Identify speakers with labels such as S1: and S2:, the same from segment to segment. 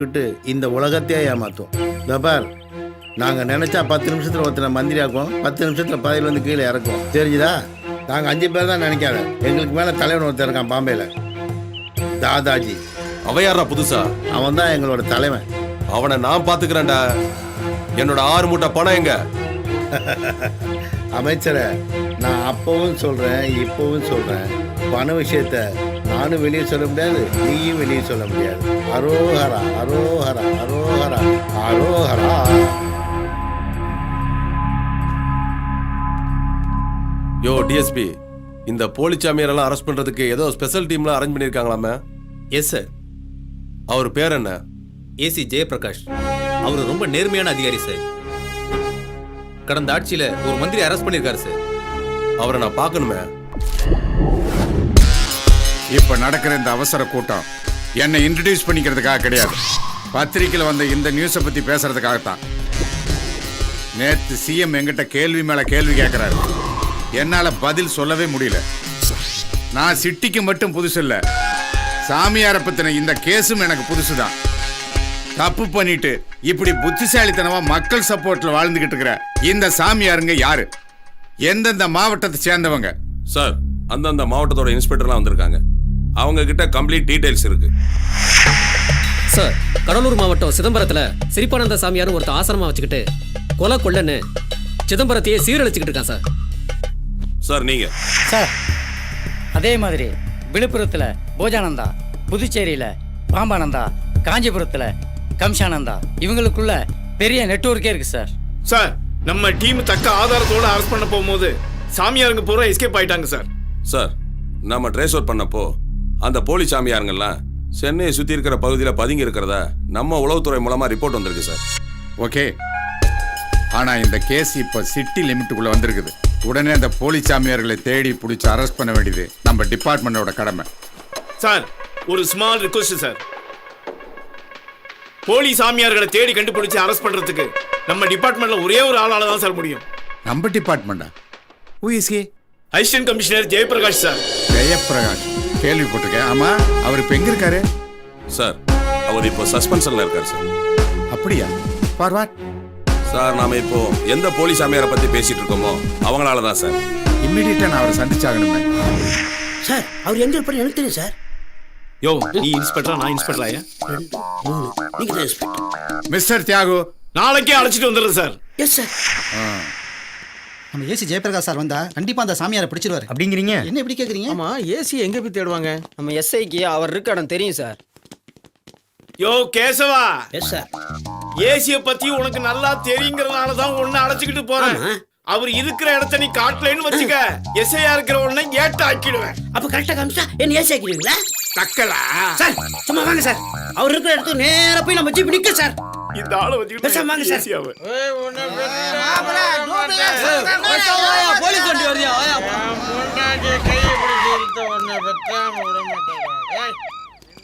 S1: விட்டு இந்த உலகத்தையே ஏமாத்தும் இதோ பார் நாங்கள் நினச்சா பத்து நிமிஷத்தில் ஒருத்தனை மந்திரி ஆக்குவோம் பத்து நிமிஷத்தில் பதவியில் வந்து கீழே இறக்குவோம். தெரிஞ்சுதா? நாங்கள் அஞ்சு பேர் தான் நினைக்காத. எங்களுக்கு மேலே தலைவன் ஒருத்தன் இருக்கான் பாம்பேல. தாதாஜி.
S2: அவையாரா புதுசா?
S1: அவன் தான் எங்களோட தலைவன்.
S2: அவனை நான் பாத்துக்கிறேன்டா. என்னோட ஆறு மூட்டை பணம் எங்க?
S1: அமைச்சரை நான் அப்பவும் சொல்கிறேன் இப்பவும் சொல்கிறேன் பண விஷயத்த நானும் வெளியே சொல்ல முடியாது நீயும் வெளியே சொல்ல முடியாது. அரோஹரா அரோஹரா அரோஹரா அரோஹரா.
S2: யோ டிஎஸ்பி இந்த போலிச்சாமியாரெல்லாம் அரெஸ்ட் பண்றதுக்கு ஏதோ ஸ்பெஷல் டீம்லாம் அரேஞ்ச் பண்ணிருக்காங்களாமே
S3: எஸ் சார்
S2: அவர் பேர் என்ன?
S3: ஏசி ஜெயபிரகாஷ் அவர் ரொம்ப நேர்மையான அதிகாரி சார் கடந்த ஆட்சியில ஒரு மந்திரி அரெஸ்ட் பண்ணியிருக்காரு சார்
S2: அவரை நான் பார்க்கணுமே.
S4: இப்ப நடக்கிற இந்த அவசர கூட்டம் என்னை இன்ட்ரடியூஸ் பண்ணிக்கிறதுக்காக கிடையாது. பத்திரிக்கையில் வந்த இந்த நியூஸை பத்தி பேசுறதுக்காகத்தான். நேத்து சிஎம் என்கிட்ட கேள்வி மேல கேள்வி கேட்கிறாரு என்னால பதில் சொல்லவே முடியல. நான் சிட்டிக்கு மட்டும் புதுசு இல்ல. சாமியாரை பத்தின இந்த கேஸும் எனக்கு புதுசுதான். தப்பு பண்ணிட்டு இப்படி புத்திசாலித்தனமா மக்கள் சப்போர்ட்ல வாழ்ந்துகிட்டு இருக்கிற இந்த சாமியாருங்க யாரு? எந்தெந்த மாவட்டத்தை சேர்ந்தவங்க?
S2: சார் அந்தந்த மாவட்டத்தோட இன்ஸ்பெக்டர்லாம் வந்திருக்காங்க. அவங்க கிட்ட கம்ப்ளீட் டீடைல்ஸ் இருக்கு.
S5: சார் கடலூர் மாவட்டம் சிதம்பரத்துல சிரிப்பானந்த சாமியார் ஒருத்தன் ஆசிரமா வச்சுக்கிட்டு கொலை கொள்ளன்னு சிதம்பரத்தையே சீரழிச்சுக்கிட்டு இருக்கான் சார்
S2: சார் நீங்க.
S6: சார் அதே மாதிரி விழுப்புரத்தில் போஜானந்தா புதுச்சேரியில் பாம்பானந்தா காஞ்சிபுரத்தில் கம்சானந்தா இவங்களுக்குள்ள பெரிய நெட்வொர்க்கே இருக்கு சார்
S7: சார் நம்ம டீம் தக்க ஆதாரத்தோட அரெஸ்ட் பண்ண போகும்போது சாமியாருங்க பூரா எஸ்கேப் ஆயிட்டாங்க சார்
S2: சார் நம்ம ட்ரேஸ் அவுட் பண்ணப்போ அந்த போலி சாமியாருங்கெல்லாம் சென்னையை சுத்தி இருக்கிற பகுதியில் பதுங்கி இருக்கிறதா நம்ம உளவுத்துறை மூலமா ரிப்போர்ட் வந்திருக்கு சார்.
S4: ஓகே. ஆனா இந்த கேஸ் இப்ப சிட்டி லிமிட்டுக்குள்ள வந்திருக்குது. உடனே அந்த போலி சாமியார்களை தேடி பிடிச்சி அரெஸ்ட் பண்ண வேண்டியது நம்ம டிபார்ட்மெண்டோட கடமை.
S7: சார் ஒரு ஸ்மால் ரிக்வஸ்ட் சார் போலி சாமியார்களை தேடி கண்டுபிடிச்சு அரெஸ்ட் பண்றதுக்கு நம்ம டிபார்ட்மெண்ட்ல ஒரே ஒரு ஆளால தான் சார் முடியும்.
S4: நம்ம டிபார்ட்மெண்டா? ஊஎஸ்கே
S7: assistant commissioner Jayaprakash sir
S4: Jayaprakash கேள்விப்பட்டிருக்கேன். ஆமா அவர் இப்ப எங்க இருக்காரு?
S2: சார் அவர் இப்போ சஸ்பென்ஷன்ல இருக்கார் சார்.
S4: அப்படியா? ஃபார்வாட்
S2: சார் நாம இப்போ எந்த போலி சாமியாரை பத்தி பேசிட்டு இருக்கோமோ அவங்களால தான் சார்.
S4: இம்மிடியட்டா நான் அவரை சந்திச்சாகணுமே
S8: சார். அவர் எங்க இருப்பாரு எனக்கு தெரியும் சார்?
S7: யோ நீ இன்ஸ்பெக்டரா நான் இன்ஸ்பெக்டரா
S8: நீங்க
S4: மிஸ்டர் தியாகு.
S7: நாளைக்கே அழைச்சிட்டு வந்துடுறேன் சார்.
S8: எஸ் சார்
S9: நம்ம ஏசி ஜெயபிரகாஷ் சார் வந்தா கண்டிப்பா அந்த சாமியாரை பிடிச்சிருவாரு.
S6: அப்படிங்கிறீங்க?
S9: என்ன இப்படி கேக்குறீங்க?
S6: ஆமா ஏசி எங்க போய் தேடுவாங்க?
S5: நம்ம எஸ்ஐக்கு அவர் இருக்க இடம் தெரியும் சார்.
S7: யோ கேசவா.
S8: எஸ் சார்
S7: ஏசிய பத்தி உனக்கு நல்லா தெரியுங்கிறதுனால தான் உன்னை அழைச்சிக்கிட்டு போறேன். அவர் இருக்கிற இடத்த நீ காட்டலைன்னு வச்சுக்க. எஸ்ஐயா இருக்கிற உடனே ஏட்ட ஆக்கிடுவேன்
S8: அப்ப கரெக்டா காமிச்சா என்ன ஏசி ஆக்கிறீங்களா
S7: தக்கலா.
S8: சார் சும்மா வாங்க சார். அவர் இருக்கிற இடத்துக்கு நேரா போய் நம்ம ஜீப் நிக்க சார்.
S7: இந்த ஆளை வச்சுக்கிட்டு
S8: வாங்க சார்.
S6: போலீஸ் வண்டி வருதியா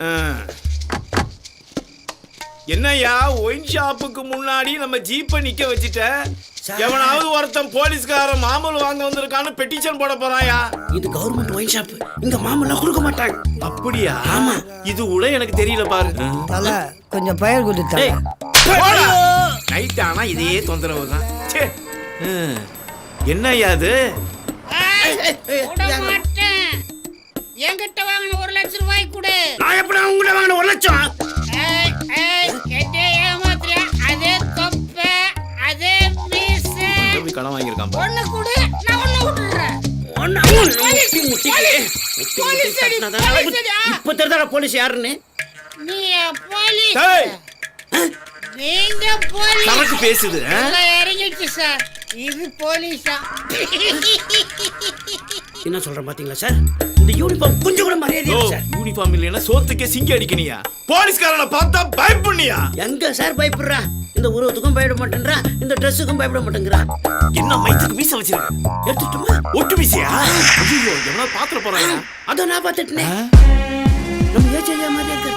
S7: ஆ. என்னய்யா ஒயின் ஷாப்புக்கு முன்னாடி நம்ம ஜீப்பை நிக்க வச்சுட்ட? எவனாவது ஒருத்தன் போலீஸ்காரன் மாமூல் வாங்க வந்திருக்கான்னு பெட்டிஷன் போட போறாயா?
S8: இது கவர்மெண்ட் ஒயின் ஷாப் இங்க மாமெல்லாம் கொடுக்க மாட்டாங்க.
S7: அப்படியா? ஆமா. இது கூட எனக்கு தெரியல பாரு.
S10: தல கொஞ்சம் பயிர் கொடுத்தா.
S7: நைட் ஆனா இதே தொந்தரவு தான் ச்சே. ம். என்னய்யா இது
S11: என்கிட்ட வாங்கின ஒரு லட்சம் ரூபாய் கொடு
S8: நான் எப்படி உங்ககிட்ட வாங்கின ஒரு லட்சம்
S11: என்னை? அதே தொப்பை, அதே மீசை.
S7: கடன் வாங்கியிருக்கான்.
S11: ஒண்ணு கொடு, நான் ஒண்ணு.
S8: இப்ப தெரியாத போலீஸ் யாருன்னு
S11: நீ போலீஸ். நீங்க போலீஸ்.
S7: சரக்கு பேசுது
S11: இறங்கிடுச்சு சார். இது போலீஸா?
S8: என்ன சொல்றேன் பாத்தீங்களா சார்? இந்த யூனிஃபார்ம் கொஞ்சம் கூட மரியாதை சார்.
S7: யூனிஃபார்ம் இல்லைன்னா சோத்துக்கே சிங்கி அடிக்கணியா? போலீஸ்காரனை பார்த்தா பயப்பண்ணியா
S8: எங்க சார் பயப்படுறா? இந்த உருவத்துக்கும் பயப்பட மாட்டேன்றா இந்த ட்ரெஸ்ஸுக்கும் பயப்பட மாட்டேங்கிறா.
S7: என்ன மைத்துக்கு மீச வச்சிருக்க?
S8: எடுத்துட்டுமா?
S7: ஒட்டு மீசையா? ஐயோ எவனா பாத்துற போறாங்க
S8: அதான் நான் பார்த்துட்டேனே. நம்ம ஏஜெயா மாதிரி இருக்கு.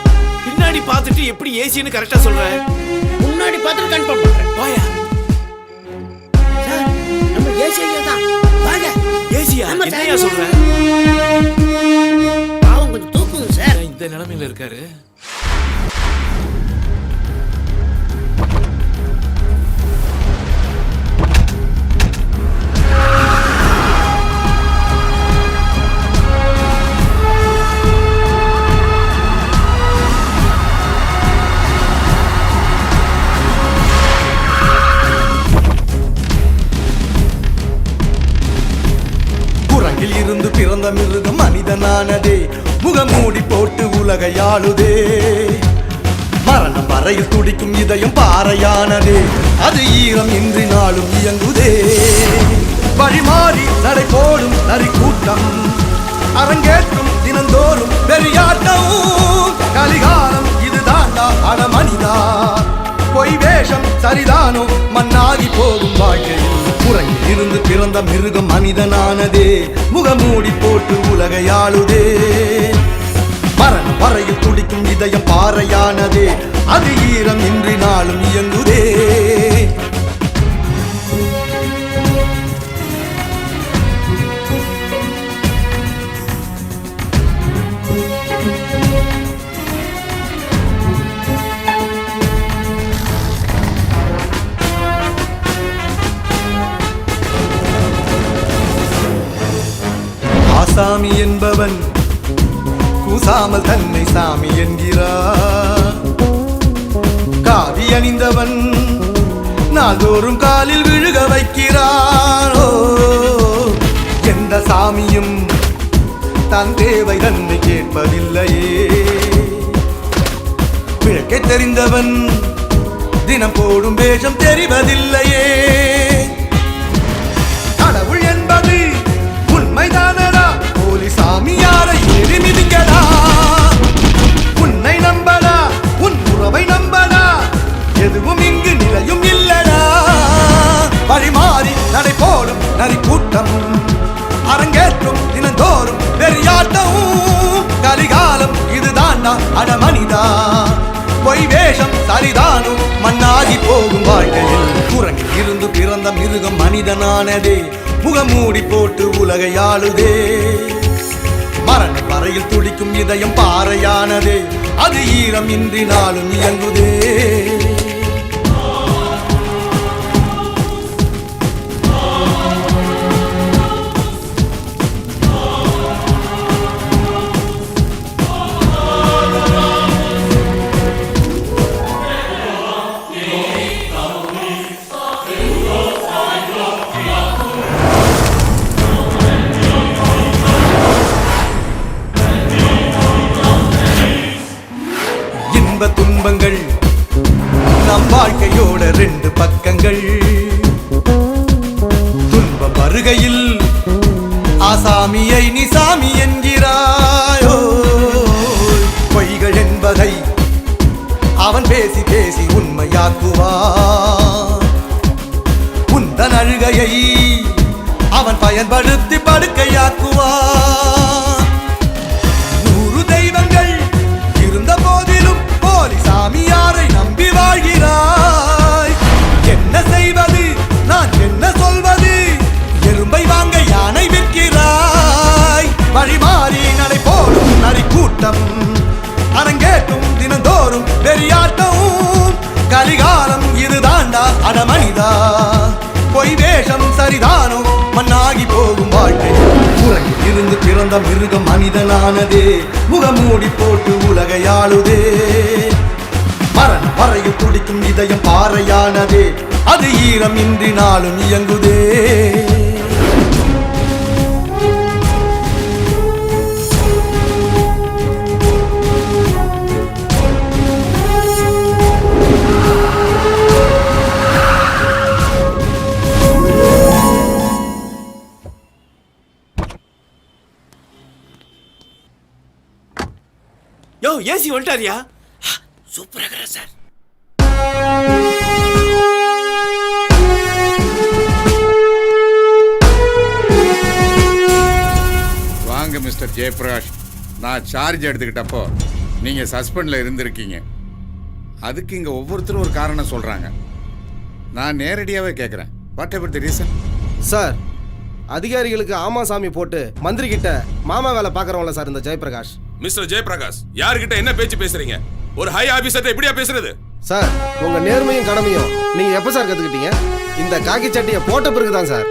S7: பின்னாடி பார்த்துட்டு எப்படி ஏசின்னு கரெக்டா சொல்ற
S8: முன்னாடி பார்த்துட்டு கன்ஃபார்ம் பண்றேன்.
S7: வாயா.
S8: சார் நம்ம ஏஜெயா தான். வாங்க.
S7: ஏசியா. என்னையா சொல்ற?
S8: பாவம் கொஞ்சம் தூக்குங்க சார்.
S7: இந்த நிலைமையில இருக்காரு?
S12: இருந்து பிறந்த மிருகம் மனிதனானதே. முகமூடி போட்டு உலகையாளுதே. மரணம் வரையில் துடிக்கும் இதயம் பாறையானதே. அது ஈரம் இன்றி நாளும் இயங்குதே. வழிமாறி நடை போடும் நரி கூட்டம் அரங்கேற்றும் தினந்தோறும் வெறியாட்டம். கலிகாலம் இதுதாண்டா அட மனிதா பொய் வேஷம் சரிதானோ? மண்ணாகி போகும் வாழ்க்கையில். இருந்து பிறந்த மிருகம் மனிதனானதே. முகமூடி போட்டு உலகையாளுதே. மரண மரணம் வரையில் துடிக்கும் இதயம் பாறையானதே. அது ஈரம் இன்றி நாளும் இயங்குதே. கூசாமல் தன்னை சாமி என்கிறார். காவி அணிந்தவன் நாள்தோறும் காலில் விழுக வைக்கிறாரோ. எந்த சாமியும் தன் தேவை தன்னை கேட்பதில்லையே. விளக்கை தெரிந்தவன் தினம் போடும் வேஷம் தெரிவதில்லையே. அட பொய் வேஷம் சரிதானும் மண்ணாகி போகும் வாழ்க்கையில். குரங்கில் இருந்து பிறந்த மிருகம் மனிதனானதே. முகமூடி போட்டு உலகை ஆளுதே. மரணம் வரையில் துடிக்கும் இதயம் பாறையானதே. அது ஈரம் இன்றி நாளும் இயங்குதே. 个日 பிறந்த மிருகம் மனிதனானதே. முகமூடி போட்டு உலகையாளுதே. மரண வரையில் துடிக்கும் இதயம் பாறையானதே. அது ஈரம் இன்றி நாளும் இயங்குதே.
S7: ஏசி வந்துட்டாரியா
S8: சூப்பரா இருக்கிற சார்.
S4: வாங்க மிஸ்டர் ஜெயபிரகாஷ். நான் சார்ஜ் எடுத்துக்கிட்டப்போ நீங்கள் சஸ்பெண்டில் இருந்திருக்கீங்க. அதுக்கு இங்கே ஒவ்வொருத்தரும் ஒரு காரணம் சொல்கிறாங்க நான் நேரடியாகவே கேட்குறேன் what ever the reason
S6: sir அதிகாரிகளுக்கு ஆமா சாமி போட்டு மந்திரி கிட்ட மாமா வேலை பார்க்குறவங்கள சார் இந்த ஜெயபிரகாஷ்.
S2: மிஸ்டர் ஜெயபிரகாஷ் யார்கிட்ட என்ன பேச்சு பேசுறீங்க? ஒரு ஹை ஆபீசர்ட்ட இப்படியா பேசுறது?
S6: சார் உங்க நேர்மையும் கடமையும் நீங்க எப்ப சார் கத்துக்கிட்டீங்க? இந்த காக்கி சட்டையை போட்ட பிறகு தான் சார்.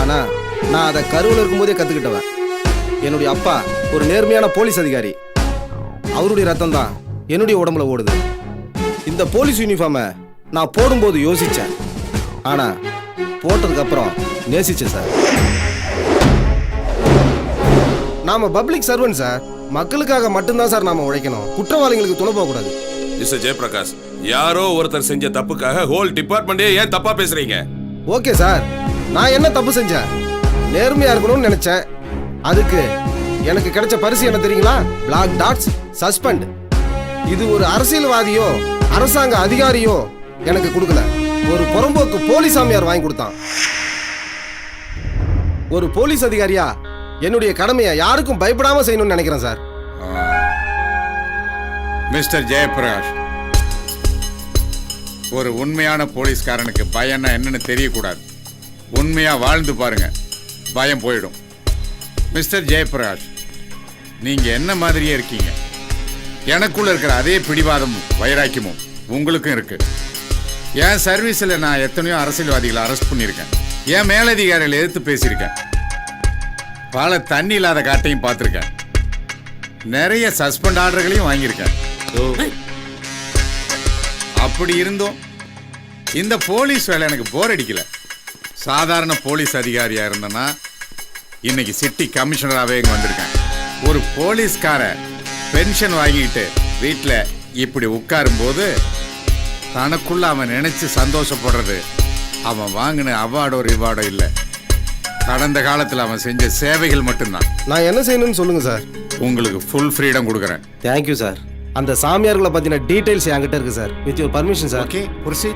S6: ஆனா நான் அதை கருவில் இருக்கும்போதே கத்துக்கிட்டவன். என்னுடைய அப்பா ஒரு நேர்மையான போலீஸ் அதிகாரி. அவருடைய ரத்தம் தான் என்னுடைய உடம்புல ஓடுது. இந்த போலீஸ் யூனிஃபார்மை நான் போடும்போது யோசிச்சேன். ஆனா போட்டதுக்கு அப்புறம் நேசிச்சேன் சார். நாம பப்ளிக் சர்வன் சார். மக்களுக்காக மட்டும்தான் சார் நாம உழைக்கணும். குற்றவாளிகளுக்கு துணை போகக்கூடாது.
S2: மிஸ்டர் ஜெயபிரகாஷ் யாரோ ஒருத்தர் செஞ்ச தப்புக்காக ஹோல் டிபார்ட்மெண்டே ஏன் தப்பா பேசுறீங்க?
S6: Okay sir. நான் என்ன தப்பு செஞ்சேன்? நேர்மையா இருக்கணும்னு நினைச்சேன். அதுக்கு எனக்கு கிடைச்ச பரிசு என்ன தெரியுங்களா? பிளாக் டாட்ஸ் சஸ்பெண்ட் இது ஒரு அரசியல்வாதியோ அரசாங்க அதிகாரியோ எனக்கு கொடுக்கல. ஒரு புறம்போக்கு போலீஸ் சாமியார் வாங்கி கொடுத்தான். ஒரு போலீஸ் அதிகாரியா என்னுடைய கடமையை யாருக்கும் பயப்படாம செய்யணும்னு நினைக்கிறேன் சார்.
S4: மிஸ்டர் ஜெயபிரகாஷ் ஒரு உண்மையான போலீஸ்காரனுக்கு பயம்னா என்னன்னு தெரியக்கூடாது. உண்மையா வாழ்ந்து பாருங்க. பயம் போயிடும். மிஸ்டர் ஜெயபிரகாஷ் நீங்க என்ன மாதிரியே இருக்கீங்க? எனக்குள்ள இருக்கிற அதே பிடிவாதமும் வைராக்கியமும் உங்களுக்கும் இருக்கு. என் சர்வீஸில் நான் எத்தனையோ அரசியல்வாதிகளை அரெஸ்ட் பண்ணியிருக்கேன். என் மேலதிகாரிகளை எதிர்த்து பேசியிருக்கேன். பல தண்ணி இல்லாத காட்டையும் பார்த்துருக்கேன். நிறைய சஸ்பெண்ட் ஆர்டர்களையும் வாங்கியிருக்கேன். அப்படி இருந்தும் இந்த போலீஸ் வேலை எனக்கு போர் அடிக்கல. சாதாரண போலீஸ் அதிகாரியா இருந்தேன்னா இன்னைக்கு சிட்டி கமிஷனராகவே இங்கே வந்திருக்கேன். ஒரு போலீஸ்கார பென்ஷன் வாங்கிட்டு வீட்டில் இப்படி உட்காரும்போது தனக்குள்ள அவன் நினைச்சு சந்தோஷப்படுறது. அவன் வாங்கின அவார்டோ ரிவார்டோ இல்லை. கடந்த காலத்தில் அவன் செஞ்ச சேவைகள் மட்டும்தான்.
S6: நான் என்ன செய்யணும்னு சொல்லுங்க சார்.
S4: உங்களுக்கு ஃபுல் ஃப்ரீடம் கொடுக்குறேன்.
S6: Thank you sir. அந்த சாமியார்களை பத்தின டீடைல்ஸ் என்கிட்ட இருக்கு sir. With your permission sir.
S4: Okay புரிசி